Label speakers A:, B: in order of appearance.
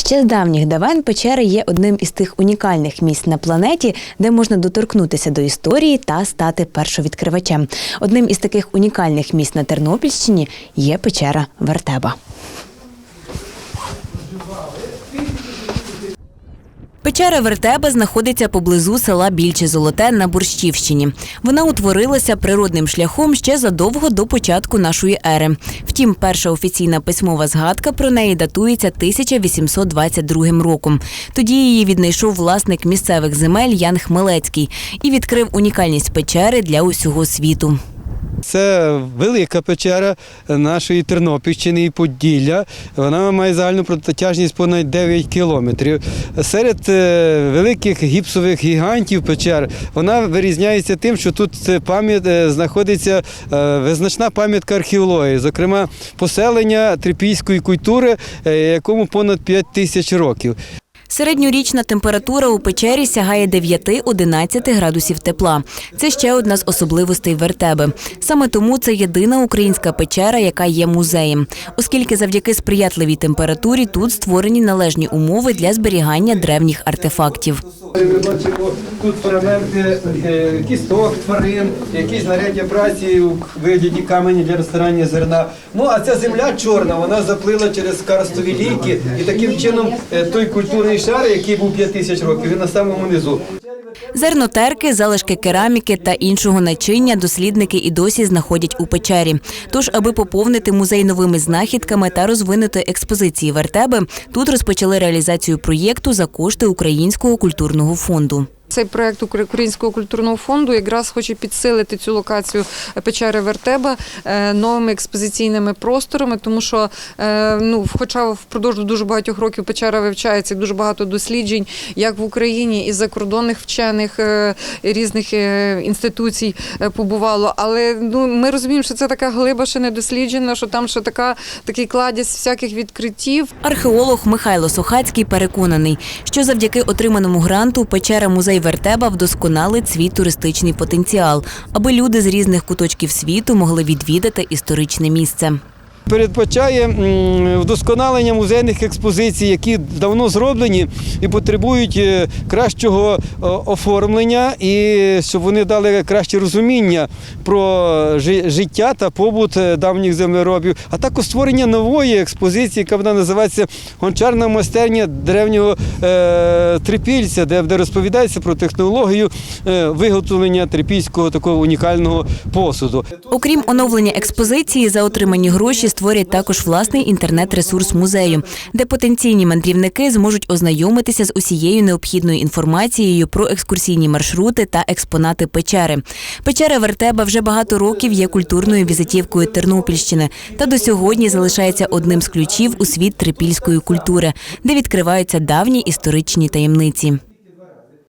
A: Ще з давніх давен печери є одним із тих унікальних місць на планеті, де можна доторкнутися до історії та стати першовідкривачем. Одним із таких унікальних місць на Тернопільщині є печера Вертеба. Печера Вертеба знаходиться поблизу села Більче Золоте на Борщівщині. Вона утворилася природним шляхом ще задовго до початку нашої ери. Втім, перша офіційна письмова згадка про неї датується 1822 роком. Тоді її віднайшов власник місцевих земель Ян Хмелецький і відкрив унікальність печери для усього світу.
B: Це велика печера нашої Тернопільщини і Поділля. Вона має загальну протяжність понад 9 кілометрів. Серед е, великих гіпсових гігантів печер вона вирізняється тим, що тут е, пам'ят е, знаходиться визначна пам'ятка археології, зокрема поселення трипільської культури, якому понад 5 тисяч років.
A: Середньорічна температура у печері сягає 9-11 градусів тепла. Це ще одна з особливостей вертеби. Саме тому це єдина українська печера, яка є музеєм, оскільки завдяки сприятливій температурі тут створені належні умови для зберігання древніх артефактів.
B: Ми бачимо тут фрагменти е, кісток, тварин, якісь знаряддя праці у вигляді камені для розтирання зерна. Ну а ця земля чорна, вона заплила через карстові ліки, і таким чином е, той культурний шар, який був 5 тисяч років, він на самому низу.
A: Зернотерки, залишки кераміки та іншого начиння дослідники і досі знаходять у печері. Тож, аби поповнити музей новими знахідками та розвинути експозиції вертеби, тут розпочали реалізацію проєкту за кошти Українського культурного фонду.
C: Цей проект Укр- Українського культурного фонду якраз хоче підсилити цю локацію печери Вертеба е, новими експозиційними просторами, тому що е, ну, хоча впродовж дуже багатьох років печера вивчається, дуже багато досліджень, як в Україні і закордонних вчених е, різних інституцій побувало. Але ну, ми розуміємо, що це така глиба ще не досліджена, що там ще така такий кладязь всяких відкриттів.
A: Археолог Михайло Сухацький переконаний, що завдяки отриманому гранту печера музей Вертеба вдосконалить свій туристичний потенціал, аби люди з різних куточків світу могли відвідати історичне місце.
B: Передбачає вдосконалення музейних експозицій, які давно зроблені і потребують е, кращого оформлення, і щоб вони дали краще розуміння про життя та побут е, давніх землеробів, а також створення нової експозиції, яка вона називається Гончарна майстерня древнього е, трипільця, де, розповідається про технологію е, виготовлення трипільського такого унікального посуду.
A: Окрім оновлення експозиції, за отримані гроші створять також власний інтернет-ресурс музею, де потенційні мандрівники зможуть ознайомитися з усією необхідною інформацією про екскурсійні маршрути та експонати печери. Печера Вертеба вже багато років є культурною візитівкою Тернопільщини та до сьогодні залишається одним з ключів у світ трипільської культури, де відкриваються давні історичні таємниці.